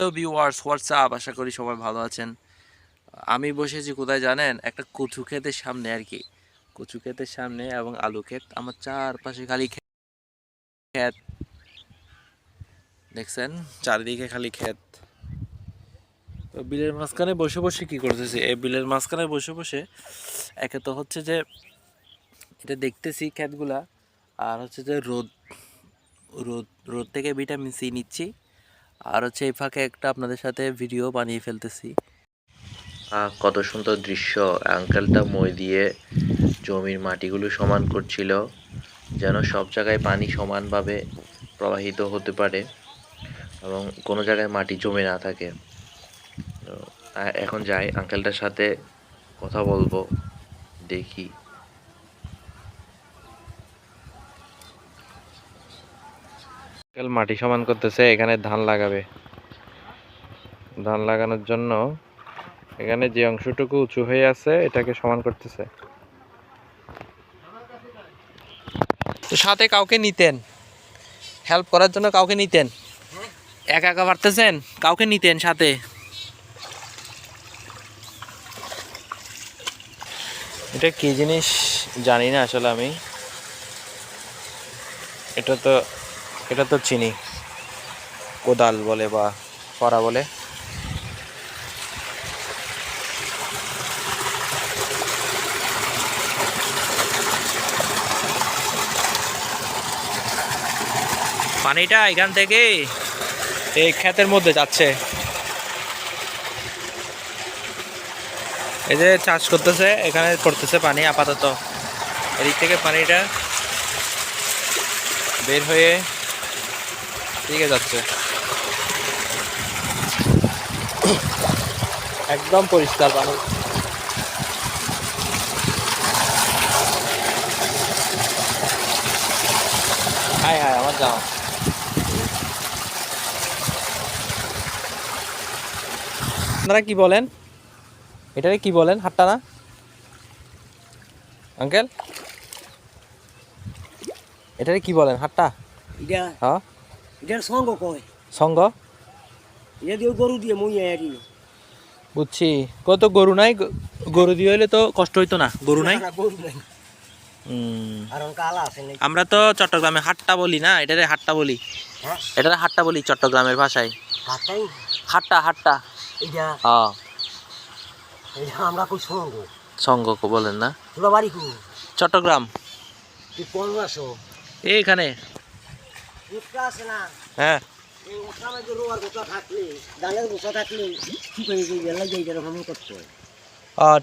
Hello viewers WhatsApp আশা করি সবাই ভালো আছেন। আমি বসেছি কোথায় জানেন? একটা কচু ক্ষেতের সামনে আর কি। কচু ক্ষেতের সামনে এবং আলু ক্ষেত। আমার চারপাশে খালি ক্ষেত ক্ষেত। দেখছেন? চারিদিকে খালি ক্ষেত। তো বিলের মাঝখানে বসে বসে কি করতেছি? এই বিলের মাঝখানে বসে বসে একে তো হচ্ছে যে এটা দেখতেছি ক্ষেতগুলা। আর হচ্ছে যে রোদ রোদ রোদ থেকে ভিটামিন সি নিচ্ছি। আর হচ্ছে এই ফাঁকে একটা আপনাদের সাথে ভিডিও বানিয়ে ফেলতেছি। কত সুন্দর দৃশ্য। আঙ্কেলটা মই দিয়ে জমির মাটিগুলো সমান করছিল, যেন সব জায়গায় পানি সমানভাবে প্রবাহিত হতে পারে এবং কোনো জায়গায় মাটি জমে না থাকে। এখন যাই, আঙ্কেলটার সাথে কথা বলব, দেখি। আঙ্কেল মাটি সমান করতেছে, এখানে ধান লাগাবে। ধান লাগানোর জন্য এখানে যে অংশটুকু উঁচু হয়ে আছে, এটাকে সমান করতেছে। সাথে কাউকে নিতেন। হেল্প করার জন্য কাউকে নিতেন। একা একা পারতেছেন? কাউকে নিতেন সাথে? এটা কি জিনিস? জানি না আসলে আমি। এটা তো এটা তো চিনি। কোদাল বলে বা করা বলে। পানিটা এখান থেকে এই ক্ষেতের মধ্যে যাচ্ছে। এই যে চাষ করতেছে এখানে করতেছে পানি আপাতত। এদিক থেকে পানিটা বের হয়ে দিকে যাচ্ছে। একদম পরিষ্কার পানি হাই হাই আমার যাও আপনারা কি বলেন? এটারে কি বলেন হাটটা না আঙ্কেল? এটারে কি বলেন হাটটা? হ্যাঁ? এটার সঙ্গ কয়। সঙ্গ? এটা দিয়ে গরু দিয়ে মই আরি বুঝছি। কত গরু নাই? গরু দিয়ে হইলে তো কষ্ট হইতো না। গরু নাই? গরু নাই। আমরা তো চট্টগ্রামে হাট্টা বলি না এটারে হাট্টা বলি। হ্যাঁ? এটারে হাট্টা বলি চট্টগ্রামের ভাষায়। হাট্টা হাট্টা। আমরা কই সঙ্গ? সঙ্গ বলেন না। চট্টগ্রাম। তুই কোন আসো এইখানে। উৎকা আছে না হ্যাঁ।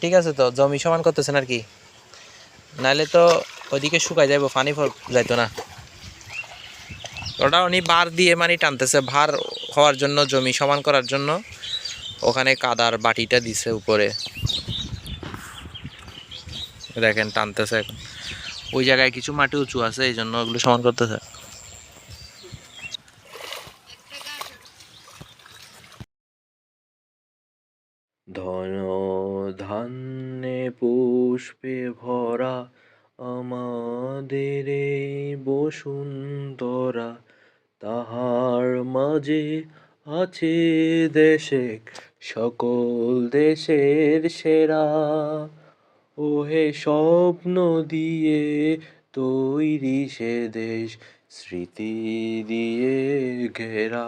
ঠিক আছে তো জমি সমান করতেছেন আর কি। নাহলে তো ওইদিকে শুকাই যাইব পানি ফল যাইতো না। ওটা উনি ভার দিয়ে মানে টানতেছে ভার হওয়ার জন্য জমি সমান করার জন্য। ওখানে কাদার বাটিটা দিছে উপরে। দেখেন টানতেছে। ওই জায়গায় কিছু মাটি উঁচু আছে এই জন্য ওগুলো সমান করতেছে। ধন, ধান্যে পুষ্পে ভরা আমাদের এই বসুন্ধরা। তাহার মাঝে আছে দেশে, সকল দেশের সেরা। ওহে স্বপ্ন দিয়ে তৈরি সে দেশ, স্মৃতি দিয়ে ঘেরা।